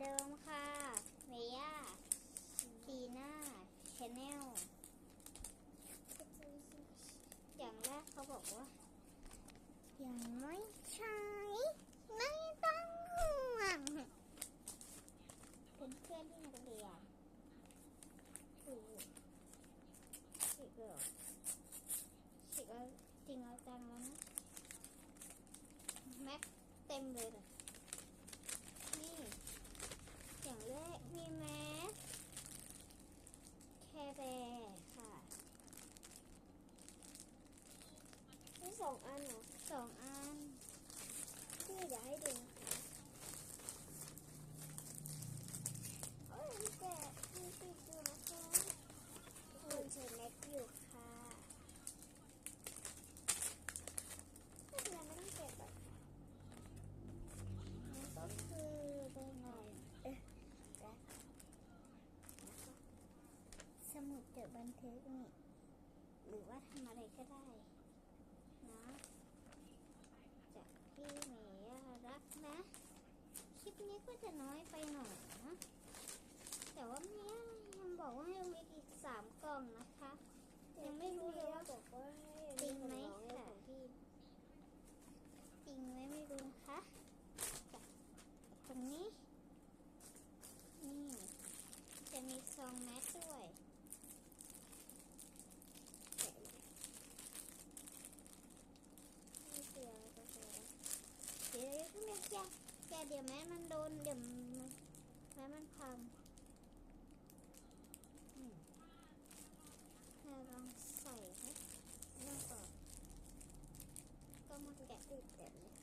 เดิมค่ะเมย่าทีน่าชแนลอย่างแรกเขาบอกว่าอย่างน้อยใช้ไม่ต้องห่วงเพื่อนเพื่อนที่นักเรียนคือฉีกเหรอฉีกเอาจริงเอาจังแล้วนะแม็กเต็มเลย อย่างแรกมีแมสแคร์แบร์ค่ะนี่สองอันเหรอสองอัน นี่อยากให้ดูนะคะเอ้ยมีแต่มีติดอยู่นะคะคุณใช้แม็กอยู่ค่ะไม่เป็นไรไม่ต้องเก็บแบบ นี่ก็คือเป็นไง เอ๊ะ สมุดจด บันทึกนี่หรือว่าทำอะไรก็ได้นะจากพี่เมย์รักนะ คลิปนี้ก็จะน้อยไปหน่อยนะ แต่ว่าเมียยังบอกว่าให้มีอีกสามกล่องนะคะ ยังไม่รู้เลยว่าบอกว่าจริงไหมค่ะพี่จริงไหมไม่รู้นะคะจ้ะตรงนี้ นี่ จะมีซองแมสด้วยแกะเลย ไม่เสียก็เสีย เดี๋ยวเดี๋ยว แกแกเดี๋ยวแม่มันโดนเดี๋ยวแม่มันพังอืมเราลองใส่ให้ลองต่อก็มาแกะติดแบบนี้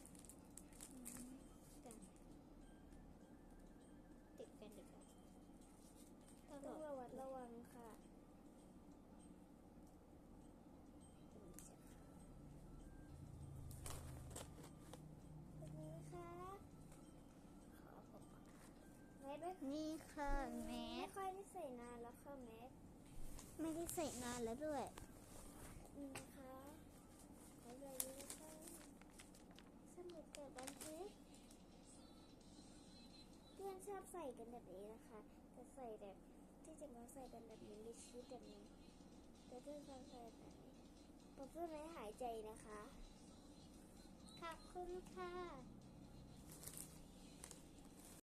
แมสด้วยนี่ค่ะแมไม่สค่อยได้ใส่นานแล้วค่ะแมสไม่ได้ใส่นานแล้วด้วย นี่นะคะขอใส่ด้วยนะคะสมุดจดบันทึกเพื่อนชอบใส่กันแบบนี้นะคะ แต่ใส่แบบที่จริงเราใส่กันแบบนี้ในชีวิตแบบนี้แต่เพื่อนชอบใส่แบบนี้เพราะเพื่อนไม่หายใจนะคะขอบคุณค่ะ